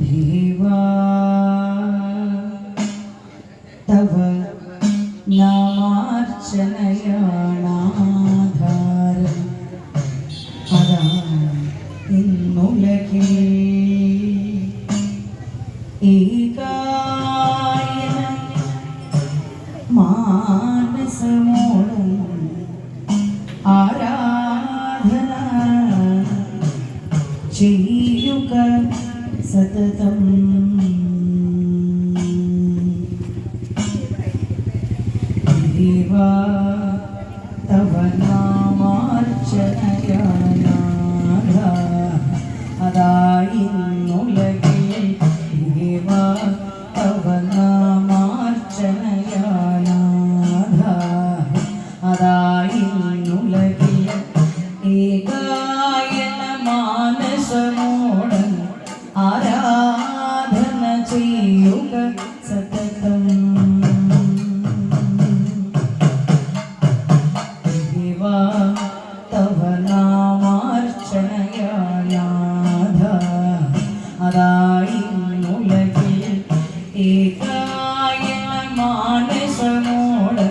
ദേവാ തവ നാമാർച്ചനയാണ്. നാമാർച്ചനയാനാഥ അതായി ഉലകിൽ ഏകായ മാനസമോട്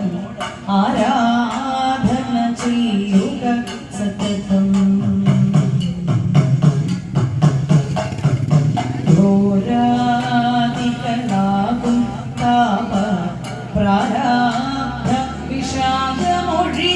ആരാധന ചെയ്യുക സതതം വിഷാദമൊഴി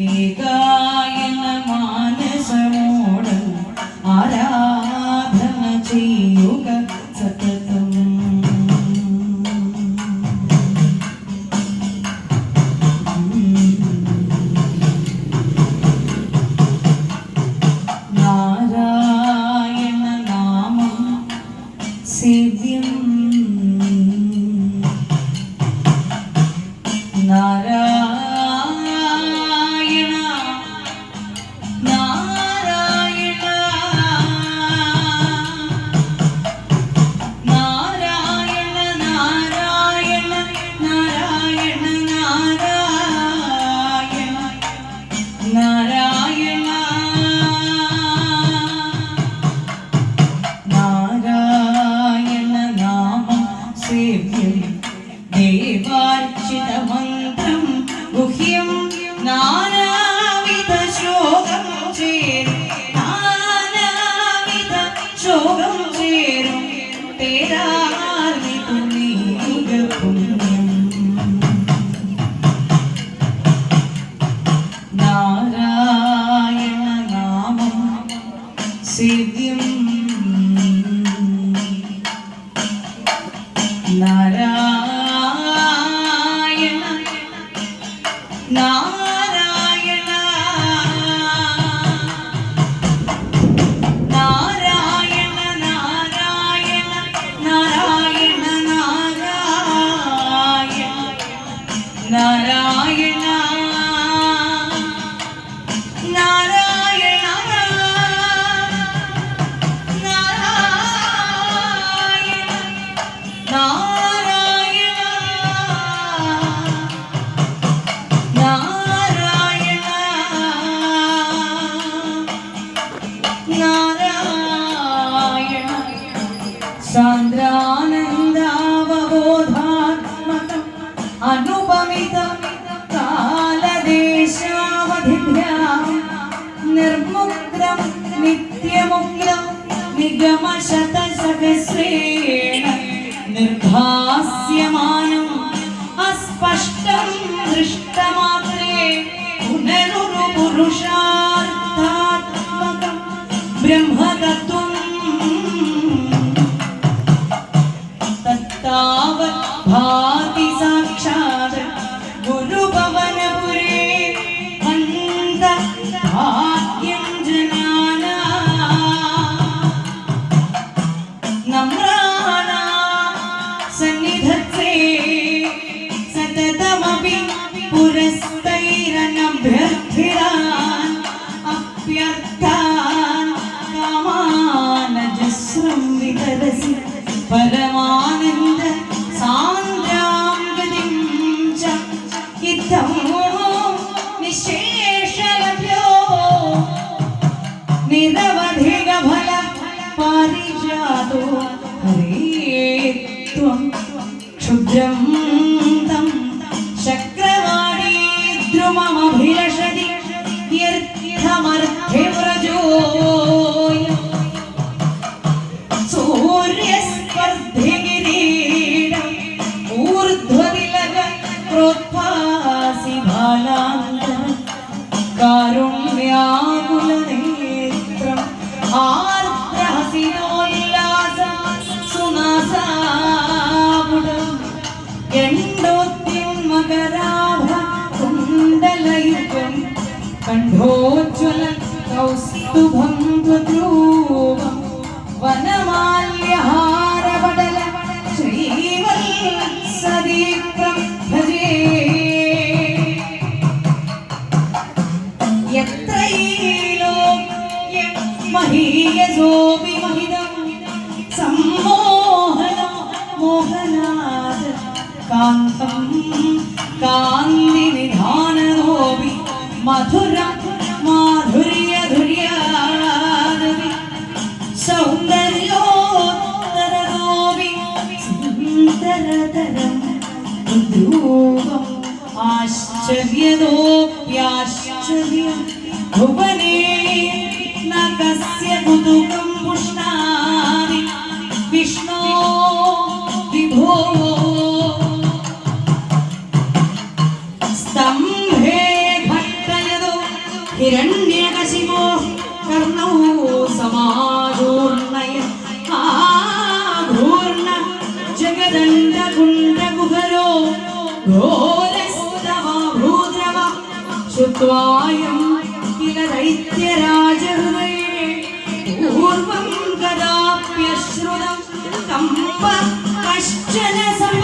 Ida. നിഗമശതസഹസ്രേണ നിർഭാസ്യമാനം അസ്പഷ്ടം ദൃഷ്ടമാത്രേ പുനരുരു പുരുഷാർത്ഥാത്മകം para കണ്ഠോജ്വല കൗസ്തുഭം ത്വദ്രൂപം വനമാല്യഹാരപടല ശ്രീവത്സദീപ്രം ഭജേ. യത്രൈലോക്യം മഹീയസോപി മഹിതം സമ്മോഹനം മോഹനാത് കാന്തം കാന്തി മധുരം മാധുര്യധുര്യാദപി സൗന്ദര്യോത്തരതോപി സുന്ദരതരം ധ്രുവം ആശ്ചര്യതോപ്യാശ്ചര്യം ഭുവനേ ന കസ്യ കുതുകം ജഗദണ്ഡകുണ്ഡകുഹരോ ഘോരസ്തവ ഭൂദ്രവ ശ്രുത്വായം കില ദൈത്യരാജഹൃദയേ. പൂർവം കദാപ്യശ്രുതം കമ്പ കശ്ചന സമവാന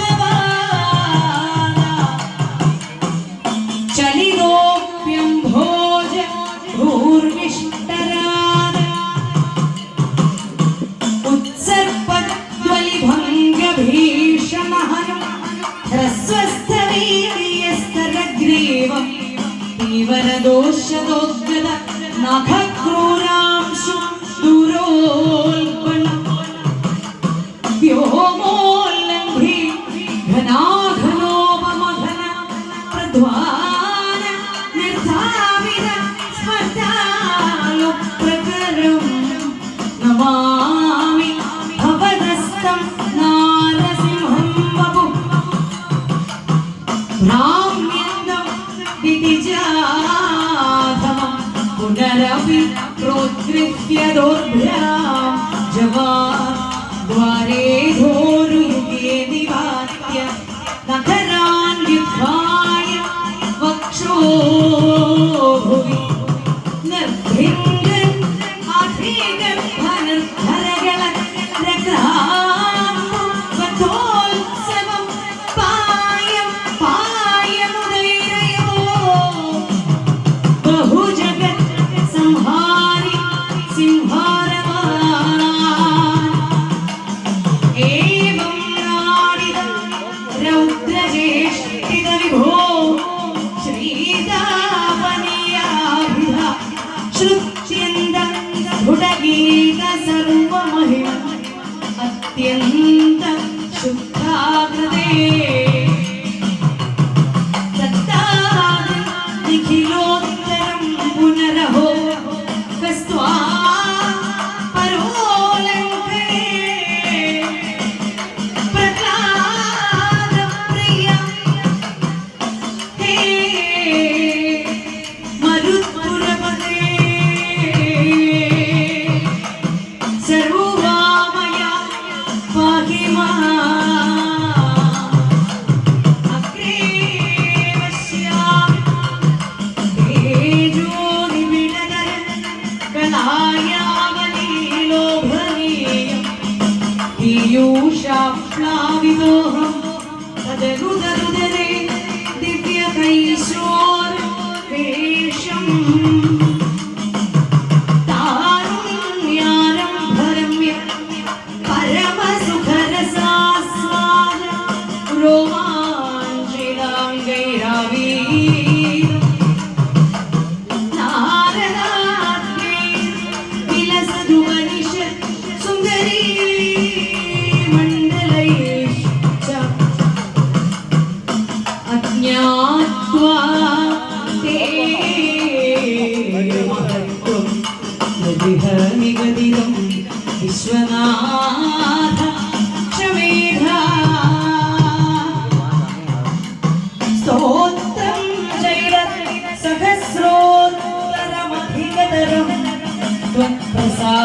പ്രധ്വാന നിർധാവിത സ്മർത്താലു പ്രകരം നമാമി ഭവദസ്തം നാരസിംഹം വപു ഭ്രാമ്യന്തം ദിതിജാധമം പുനരപി പ്രോദ്ഗൃഹ്യ ദോർഭ്യാം ജവാ ദ്വാരേ கருதரே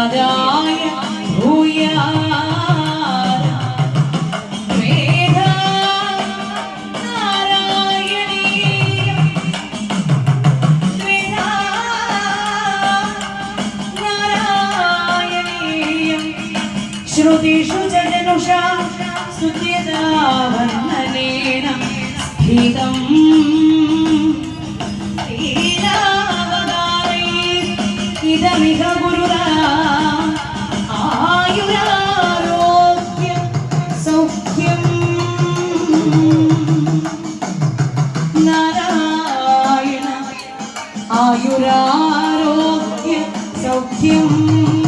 ഭൂയാരായ ഭൂയാ ശ്രുതിഷു ജനുഷ സുത്യതാവർണനേന സ്ഥിതം ഇതമിക ഗുരു 听。